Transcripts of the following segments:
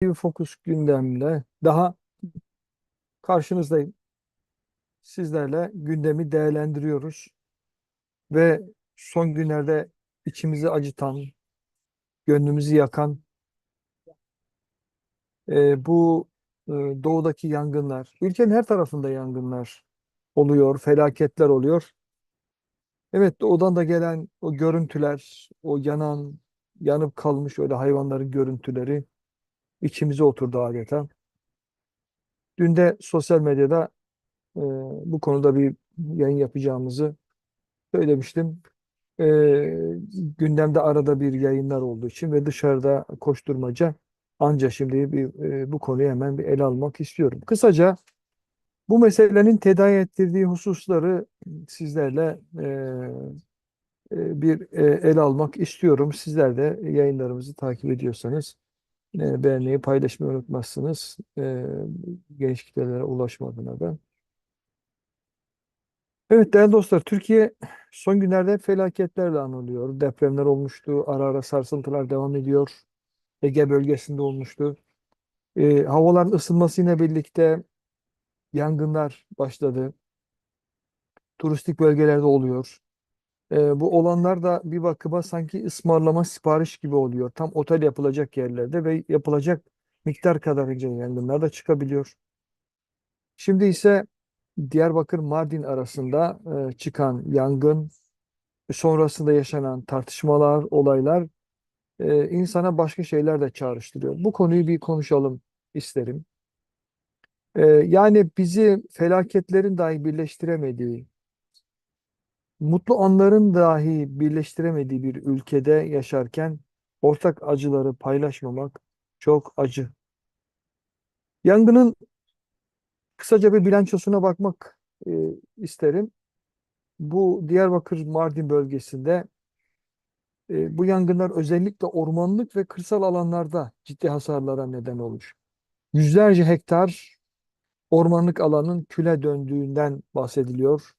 TV Focus gündemle daha karşınızdayım. Sizlerle gündemi değerlendiriyoruz ve son günlerde içimizi acıtan, gönlümüzü yakan e, bu e, doğudaki yangınlar, ülkenin her tarafında yangınlar oluyor, felaketler oluyor. Evet, doğudan da gelen o görüntüler, o yanan, yanıp kalmış öyle hayvanların görüntüleri içimize oturdu adeta. Dün de sosyal medyada e, bu konuda bir yayın yapacağımızı söylemiştim. E, gündemde arada bir yayınlar olduğu için ve dışarıda koşturmaca anca şimdi bir, e, bu konuyu hemen bir ele almak istiyorum. Kısaca bu meselenin tedavi ettirdiği hususları sizlerle e, e, bir e, ele almak istiyorum. Sizler de yayınlarımızı takip ediyorsanız e, beğenmeyi, paylaşmayı unutmazsınız. E, geniş kitlelere ulaşma adına da. Evet değerli dostlar, Türkiye son günlerde felaketlerle anılıyor. Depremler olmuştu, ara ara sarsıntılar devam ediyor. Ege bölgesinde olmuştu. E, havaların ısınmasıyla birlikte yangınlar başladı. Turistik bölgelerde oluyor. E, bu olanlar da bir bakıma sanki ısmarlama sipariş gibi oluyor. Tam otel yapılacak yerlerde ve yapılacak miktar kadarınca yangınlar da çıkabiliyor. Şimdi ise Diyarbakır Mardin arasında e, çıkan yangın sonrasında yaşanan tartışmalar, olaylar e, insana başka şeyler de çağrıştırıyor. Bu konuyu bir konuşalım isterim. E, yani bizi felaketlerin dahi birleştiremediği, mutlu anların dahi birleştiremediği bir ülkede yaşarken ortak acıları paylaşmamak çok acı. Yangının kısaca bir bilançosuna bakmak e, isterim. Bu Diyarbakır Mardin bölgesinde e, bu yangınlar özellikle ormanlık ve kırsal alanlarda ciddi hasarlara neden olmuş. Yüzlerce hektar ormanlık alanın küle döndüğünden bahsediliyor.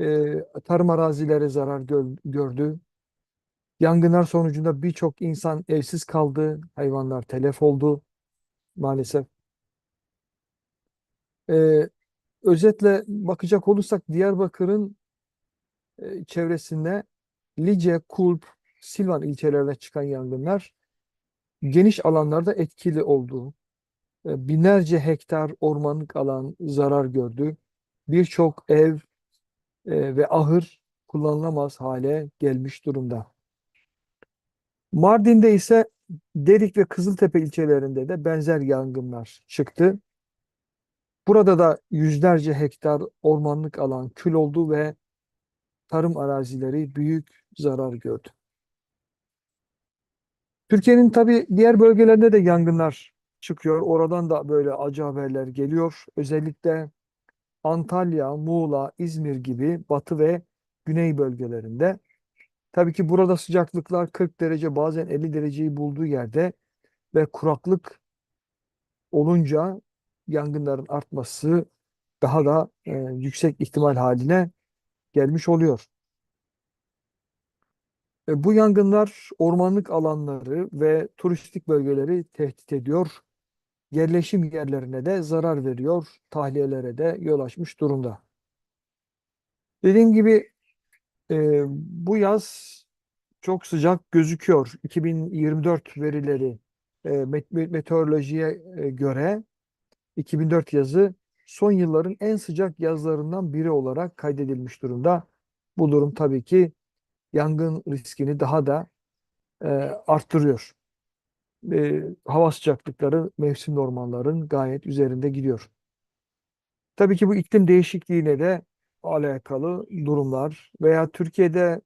E, tarım arazileri zarar gö- gördü. Yangınlar sonucunda birçok insan evsiz kaldı, hayvanlar telef oldu maalesef. E, özetle bakacak olursak Diyarbakır'ın e, çevresinde Lice, Kulp, Silvan ilçelerine çıkan yangınlar geniş alanlarda etkili oldu. E, Binlerce hektar ormanlık alan zarar gördü. Birçok ev e, ve ahır kullanılamaz hale gelmiş durumda. Mardin'de ise Derik ve Kızıltepe ilçelerinde de benzer yangınlar çıktı. Burada da yüzlerce hektar ormanlık alan kül oldu ve tarım arazileri büyük zarar gördü. Türkiye'nin tabii diğer bölgelerinde de yangınlar çıkıyor. Oradan da böyle acı haberler geliyor. Özellikle Antalya, Muğla, İzmir gibi batı ve güney bölgelerinde. Tabii ki burada sıcaklıklar 40 derece bazen 50 dereceyi bulduğu yerde ve kuraklık olunca yangınların artması daha da e, yüksek ihtimal haline gelmiş oluyor. E, bu yangınlar ormanlık alanları ve turistik bölgeleri tehdit ediyor. Yerleşim yerlerine de zarar veriyor. Tahliyelere de yol açmış durumda. Dediğim gibi e, bu yaz çok sıcak gözüküyor. 2024 verileri e, met- meteorolojiye e, göre 2004 yazı son yılların en sıcak yazlarından biri olarak kaydedilmiş durumda. Bu durum tabii ki yangın riskini daha da e, arttırıyor. E, hava sıcaklıkları mevsim normallerin gayet üzerinde gidiyor. Tabii ki bu iklim değişikliğine de alakalı durumlar veya Türkiye'de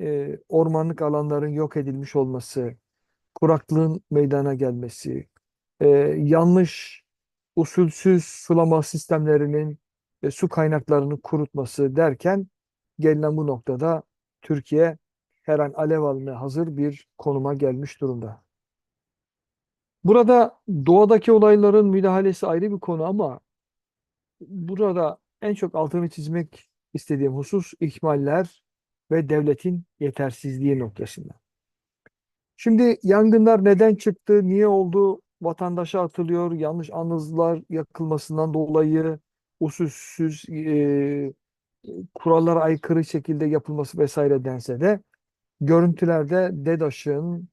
e, ormanlık alanların yok edilmiş olması, kuraklığın meydana gelmesi, e, yanlış usulsüz sulama sistemlerinin ve su kaynaklarını kurutması derken gelinen bu noktada Türkiye her an alev almaya hazır bir konuma gelmiş durumda. Burada doğadaki olayların müdahalesi ayrı bir konu ama burada en çok altını çizmek istediğim husus ihmaller ve devletin yetersizliği noktasında. Şimdi yangınlar neden çıktı, niye oldu? vatandaşa atılıyor. Yanlış anızlar yakılmasından dolayı usulsüz e, kurallara aykırı şekilde yapılması vesaire dense de görüntülerde DEDAŞ'ın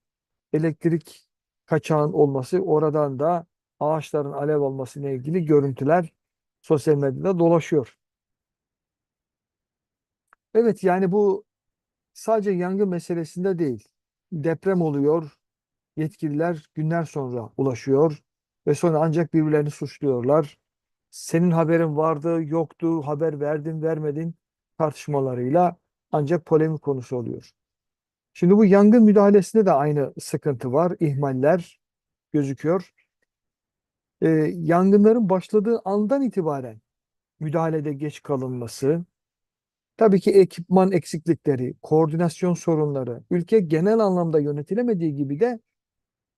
elektrik kaçağın olması oradan da ağaçların alev alması ile ilgili görüntüler sosyal medyada dolaşıyor. Evet yani bu sadece yangın meselesinde değil. Deprem oluyor. Yetkililer günler sonra ulaşıyor ve sonra ancak birbirlerini suçluyorlar. Senin haberin vardı, yoktu, haber verdin, vermedin tartışmalarıyla ancak polemik konusu oluyor. Şimdi bu yangın müdahalesinde de aynı sıkıntı var. İhmaller gözüküyor. Ee, yangınların başladığı andan itibaren müdahalede geç kalınması, tabii ki ekipman eksiklikleri, koordinasyon sorunları, ülke genel anlamda yönetilemediği gibi de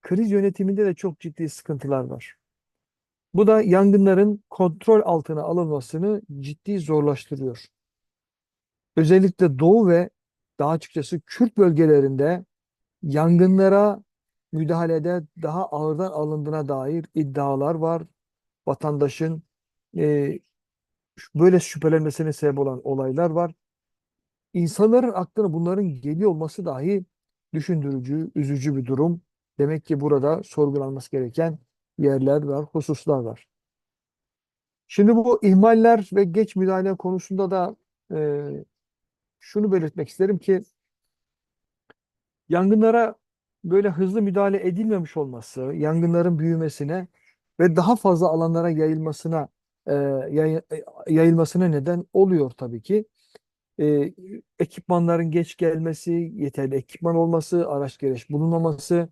kriz yönetiminde de çok ciddi sıkıntılar var. Bu da yangınların kontrol altına alınmasını ciddi zorlaştırıyor. Özellikle Doğu ve daha açıkçası Kürt bölgelerinde yangınlara müdahalede daha ağırdan alındığına dair iddialar var. Vatandaşın e, böyle şüphelenmesine sebep olan olaylar var. İnsanların aklına bunların geliyor olması dahi düşündürücü, üzücü bir durum. Demek ki burada sorgulanması gereken yerler var, hususlar var. Şimdi bu ihmaller ve geç müdahale konusunda da e, şunu belirtmek isterim ki yangınlara böyle hızlı müdahale edilmemiş olması, yangınların büyümesine ve daha fazla alanlara yayılmasına e, yay- e, yayılmasına neden oluyor tabii ki. E, ekipmanların geç gelmesi, yeterli ekipman olması, araç gereç bulunmaması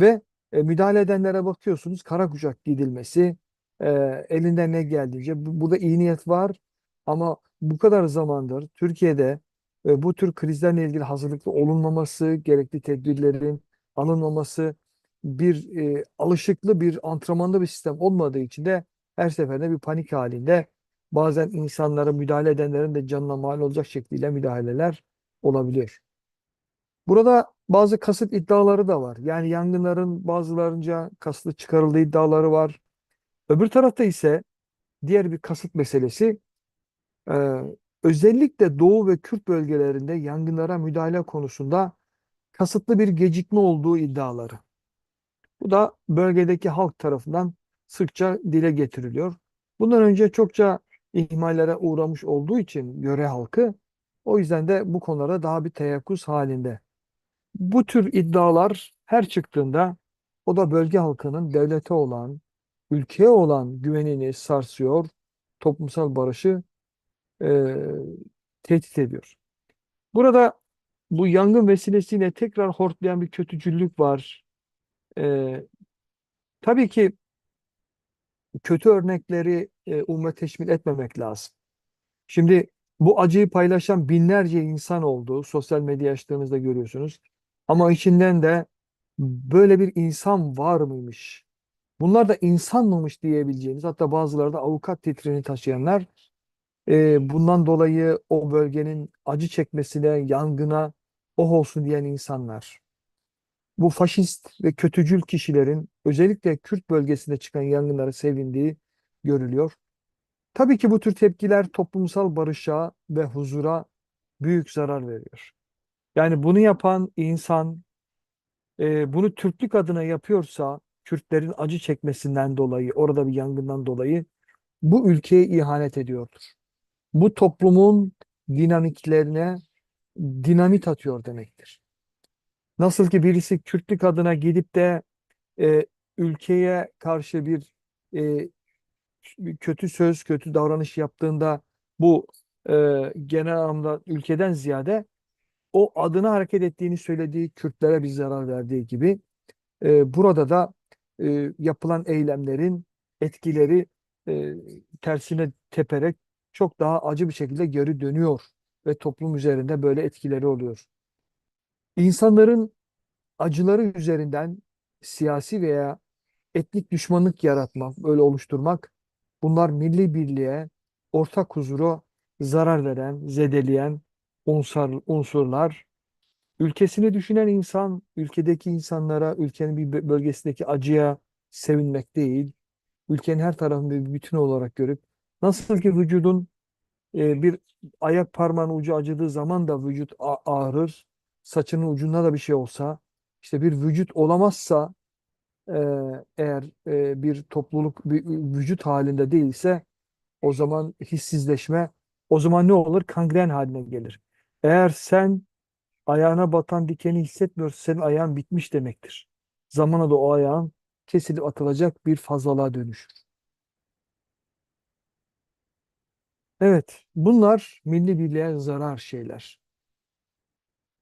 ve e, müdahale edenlere bakıyorsunuz kara kuşak gidilmesi, e, elinden ne geldiğince bu- burada iyi niyet var ama bu kadar zamandır Türkiye'de e, bu tür krizlerle ilgili hazırlıklı olunmaması, gerekli tedbirlerin alınmaması, bir e, alışıklı bir antrenmanda bir sistem olmadığı için de her seferinde bir panik halinde bazen insanlara müdahale edenlerin de canına mal olacak şekliyle müdahaleler olabiliyor. Burada bazı kasıt iddiaları da var. Yani yangınların bazılarınca kasıtlı çıkarıldığı iddiaları var. Öbür tarafta ise diğer bir kasıt meselesi e, özellikle Doğu ve Kürt bölgelerinde yangınlara müdahale konusunda kasıtlı bir gecikme olduğu iddiaları. Bu da bölgedeki halk tarafından sıkça dile getiriliyor. Bundan önce çokça ihmallere uğramış olduğu için yöre halkı o yüzden de bu konulara daha bir teyakkuz halinde. Bu tür iddialar her çıktığında o da bölge halkının devlete olan, ülkeye olan güvenini sarsıyor, toplumsal barışı e, tehdit ediyor. Burada bu yangın vesilesiyle tekrar hortlayan bir kötücüllük var. E, tabii ki kötü örnekleri e, umma teşmil etmemek lazım. Şimdi bu acıyı paylaşan binlerce insan oldu. Sosyal medya açtığınızda görüyorsunuz. Ama içinden de böyle bir insan var mıymış? Bunlar da insan mıymış diyebileceğiniz hatta bazıları da avukat titrini taşıyanlar e, bundan dolayı o bölgenin acı çekmesine, yangına oh olsun diyen insanlar. Bu faşist ve kötücül kişilerin özellikle Kürt bölgesinde çıkan yangınlara sevindiği görülüyor. Tabii ki bu tür tepkiler toplumsal barışa ve huzura büyük zarar veriyor. Yani bunu yapan insan e, bunu Türklük adına yapıyorsa Kürtlerin acı çekmesinden dolayı, orada bir yangından dolayı bu ülkeye ihanet ediyordur. Bu toplumun dinamiklerine dinamit atıyor demektir. Nasıl ki birisi Kürtlük adına gidip de e, ülkeye karşı bir e, kötü söz, kötü davranış yaptığında bu e, genel anlamda ülkeden ziyade o adına hareket ettiğini söylediği Kürtlere bir zarar verdiği gibi e, burada da e, yapılan eylemlerin etkileri e, tersine teperek çok daha acı bir şekilde geri dönüyor ve toplum üzerinde böyle etkileri oluyor. İnsanların acıları üzerinden siyasi veya etnik düşmanlık yaratmak, böyle oluşturmak bunlar milli birliğe, ortak huzura zarar veren, zedeleyen unsur, unsurlar. Ülkesini düşünen insan, ülkedeki insanlara, ülkenin bir bölgesindeki acıya sevinmek değil, ülkenin her tarafını bir bütün olarak görüp nasıl ki vücudun e, bir ayak parmağının ucu acıdığı zaman da vücut ağrır, saçının ucunda da bir şey olsa, işte bir vücut olamazsa e, eğer e, bir topluluk bir vücut halinde değilse o zaman hissizleşme, o zaman ne olur? Kangren haline gelir. Eğer sen ayağına batan dikeni hissetmiyorsan senin ayağın bitmiş demektir. Zamanla da o ayağın kesilip atılacak bir fazlalığa dönüşür. Evet, bunlar milli birliğe zarar şeyler.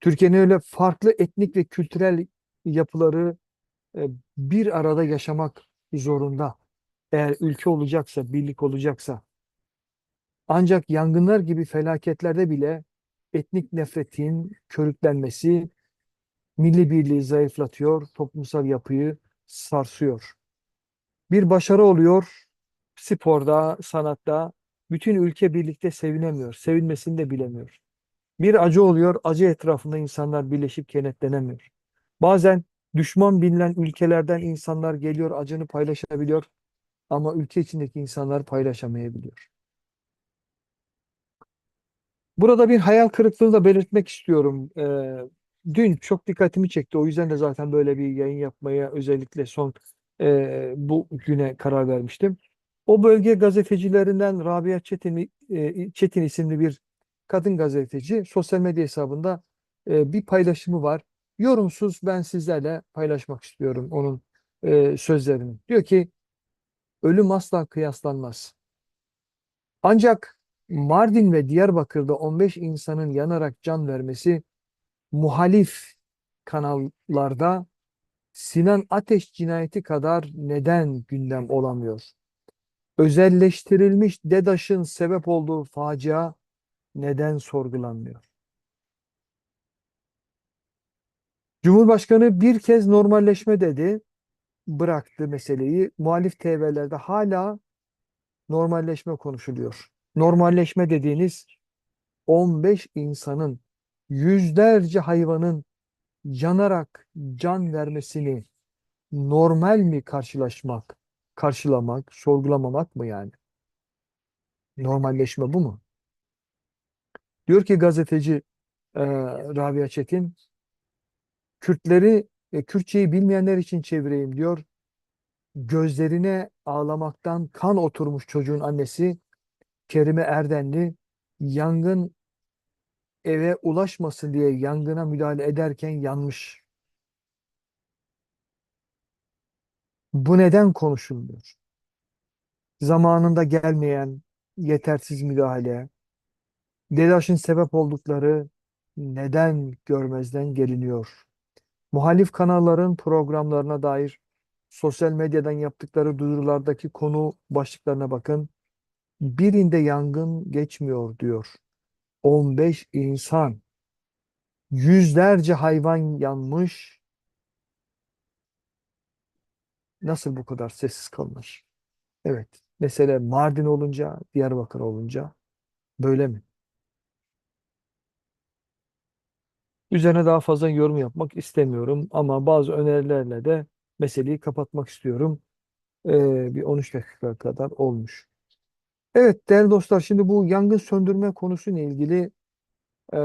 Türkiye'nin öyle farklı etnik ve kültürel yapıları e, bir arada yaşamak zorunda. Eğer ülke olacaksa, birlik olacaksa. Ancak yangınlar gibi felaketlerde bile etnik nefretin körüklenmesi milli birliği zayıflatıyor, toplumsal yapıyı sarsıyor. Bir başarı oluyor sporda, sanatta. Bütün ülke birlikte sevinemiyor, sevinmesini de bilemiyor. Bir acı oluyor, acı etrafında insanlar birleşip kenetlenemiyor. Bazen düşman bilinen ülkelerden insanlar geliyor, acını paylaşabiliyor ama ülke içindeki insanlar paylaşamayabiliyor. Burada bir hayal kırıklığını da belirtmek istiyorum. Ee, dün çok dikkatimi çekti. O yüzden de zaten böyle bir yayın yapmaya özellikle son e, bu güne karar vermiştim. O bölge gazetecilerinden Rabia Çetin, e, Çetin isimli bir kadın gazeteci sosyal medya hesabında e, bir paylaşımı var. Yorumsuz ben sizlerle paylaşmak istiyorum onun e, sözlerini. Diyor ki ölüm asla kıyaslanmaz. Ancak Mardin ve Diyarbakır'da 15 insanın yanarak can vermesi muhalif kanallarda Sinan Ateş cinayeti kadar neden gündem olamıyor? Özelleştirilmiş DEDAŞ'ın sebep olduğu facia neden sorgulanmıyor? Cumhurbaşkanı bir kez normalleşme dedi, bıraktı meseleyi. Muhalif TV'lerde hala normalleşme konuşuluyor. Normalleşme dediğiniz 15 insanın, yüzlerce hayvanın yanarak can vermesini normal mi karşılaşmak, karşılamak, sorgulamamak mı yani? Normalleşme bu mu? Diyor ki gazeteci e, Rabia Çetin, Kürtleri, e, Kürtçeyi bilmeyenler için çevireyim diyor. Gözlerine ağlamaktan kan oturmuş çocuğun annesi Kerime Erdenli yangın eve ulaşmasın diye yangına müdahale ederken yanmış. Bu neden konuşulmuyor? Zamanında gelmeyen yetersiz müdahale, DEDAŞ'ın sebep oldukları neden görmezden geliniyor? Muhalif kanalların programlarına dair sosyal medyadan yaptıkları duyurulardaki konu başlıklarına bakın. Birinde yangın geçmiyor diyor. 15 insan, yüzlerce hayvan yanmış. Nasıl bu kadar sessiz kalmış? Evet. Mesele Mardin olunca, Diyarbakır olunca böyle mi? Üzerine daha fazla yorum yapmak istemiyorum ama bazı önerilerle de meseleyi kapatmak istiyorum. Ee, bir 13 dakika kadar olmuş. Evet değerli dostlar şimdi bu yangın söndürme konusuyla ilgili e,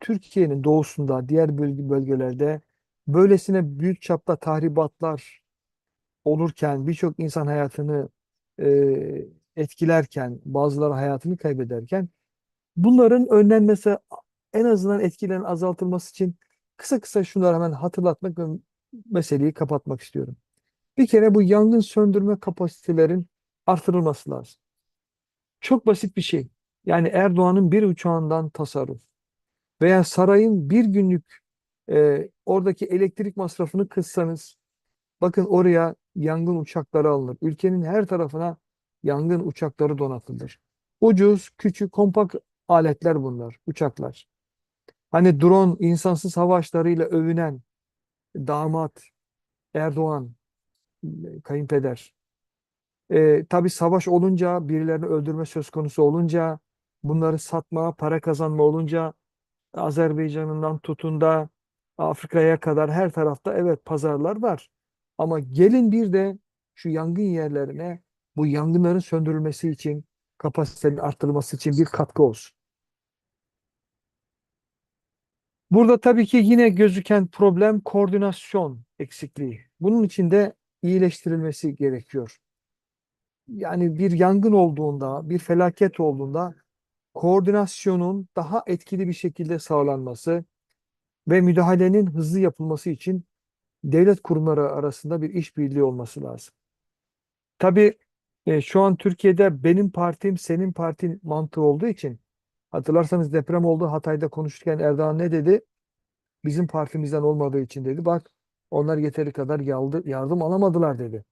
Türkiye'nin doğusunda diğer bölge, bölgelerde böylesine büyük çapta tahribatlar olurken birçok insan hayatını e, etkilerken bazıları hayatını kaybederken bunların önlenmesi en azından etkilerin azaltılması için kısa kısa şunları hemen hatırlatmak ve meseleyi kapatmak istiyorum. Bir kere bu yangın söndürme kapasitelerin artırılması lazım. Çok basit bir şey. Yani Erdoğan'ın bir uçağından tasarruf veya sarayın bir günlük e, oradaki elektrik masrafını kıssanız bakın oraya yangın uçakları alınır. Ülkenin her tarafına yangın uçakları donatılır. Ucuz, küçük, kompakt aletler bunlar, uçaklar. Hani drone, insansız havaçlarıyla övünen damat Erdoğan, kayınpeder. E, tabii savaş olunca, birilerini öldürme söz konusu olunca, bunları satma, para kazanma olunca Azerbaycan'ından tutun da Afrika'ya kadar her tarafta evet pazarlar var. Ama gelin bir de şu yangın yerlerine bu yangınların söndürülmesi için kapasitenin arttırılması için bir katkı olsun. Burada tabii ki yine gözüken problem koordinasyon eksikliği. Bunun için de iyileştirilmesi gerekiyor. Yani bir yangın olduğunda, bir felaket olduğunda koordinasyonun daha etkili bir şekilde sağlanması ve müdahalenin hızlı yapılması için devlet kurumları arasında bir işbirliği olması lazım. Tabii e, şu an Türkiye'de benim partim senin partin mantığı olduğu için hatırlarsanız deprem oldu Hatay'da konuşurken Erdoğan ne dedi? Bizim partimizden olmadığı için dedi. Bak onlar yeteri kadar yaldı, yardım alamadılar dedi.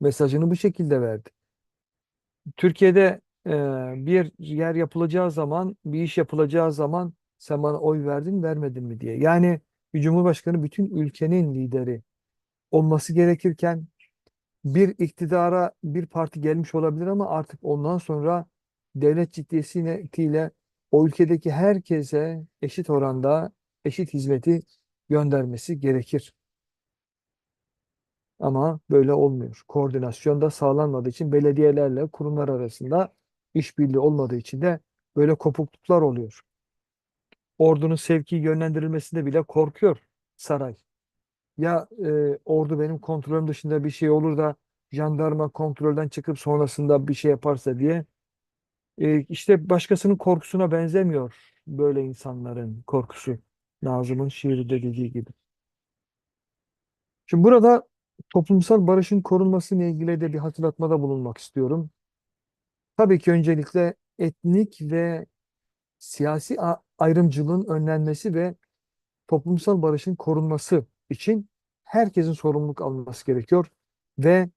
Mesajını bu şekilde verdi. Türkiye'de e, bir yer yapılacağı zaman, bir iş yapılacağı zaman sen bana oy verdin, vermedin mi diye. Yani bir cumhurbaşkanı bütün ülkenin lideri olması gerekirken bir iktidara bir parti gelmiş olabilir ama artık ondan sonra devlet ciddiyetiyle o ülkedeki herkese eşit oranda eşit hizmeti göndermesi gerekir. Ama böyle olmuyor. Koordinasyon da sağlanmadığı için belediyelerle kurumlar arasında işbirliği olmadığı için de böyle kopukluklar oluyor. Ordunun sevki yönlendirilmesinde bile korkuyor saray. Ya e, ordu benim kontrolüm dışında bir şey olur da jandarma kontrolden çıkıp sonrasında bir şey yaparsa diye. E, işte başkasının korkusuna benzemiyor böyle insanların korkusu. Nazım'ın şiirinde dediği gibi. Şimdi burada toplumsal barışın korunması ile ilgili de bir hatırlatmada bulunmak istiyorum. Tabii ki öncelikle etnik ve siyasi ayrımcılığın önlenmesi ve toplumsal barışın korunması için herkesin sorumluluk alması gerekiyor ve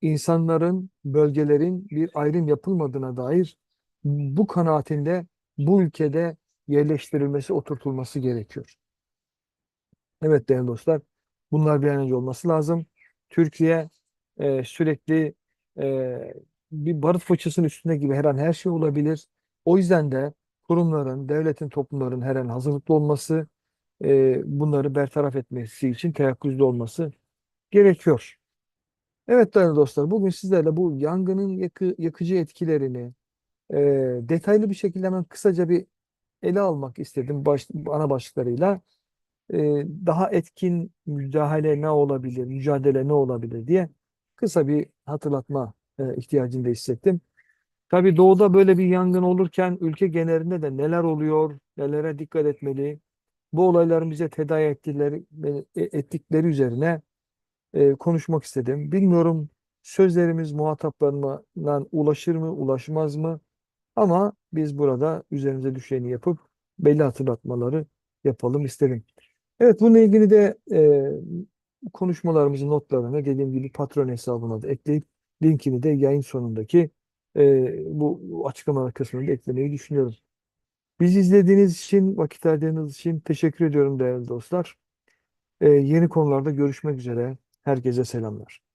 insanların, bölgelerin bir ayrım yapılmadığına dair bu kanaatinde bu ülkede yerleştirilmesi, oturtulması gerekiyor. Evet değerli dostlar, bunlar bir an önce olması lazım. Türkiye e, sürekli e, bir barut fıçısının üstünde gibi her an her şey olabilir. O yüzden de kurumların, devletin, toplumların her an hazırlıklı olması, e, bunları bertaraf etmesi için teyakkuzda olması gerekiyor. Evet değerli dostlar, bugün sizlerle bu yangının yakı, yakıcı etkilerini e, detaylı bir şekilde hemen kısaca bir ele almak istedim baş, ana başlıklarıyla. E, daha etkin müdahale ne olabilir, mücadele ne olabilir diye kısa bir hatırlatma e, ihtiyacını da hissettim. Tabii doğuda böyle bir yangın olurken ülke genelinde de neler oluyor, nelere dikkat etmeli, bu olayların bize tedavi ettikleri, e, ettikleri üzerine e, konuşmak istedim. Bilmiyorum sözlerimiz muhataplarına ulaşır mı, ulaşmaz mı? Ama biz burada üzerimize düşeni yapıp belli hatırlatmaları yapalım istedim. Evet bununla ilgili de e, konuşmalarımızın notlarını dediğim gibi patron hesabına da ekleyip linkini de yayın sonundaki e, bu açıklamalar kısmında eklemeyi düşünüyorum. Bizi izlediğiniz için, vakit ayırdığınız için teşekkür ediyorum değerli dostlar. E, yeni konularda görüşmek üzere. Herkese selamlar.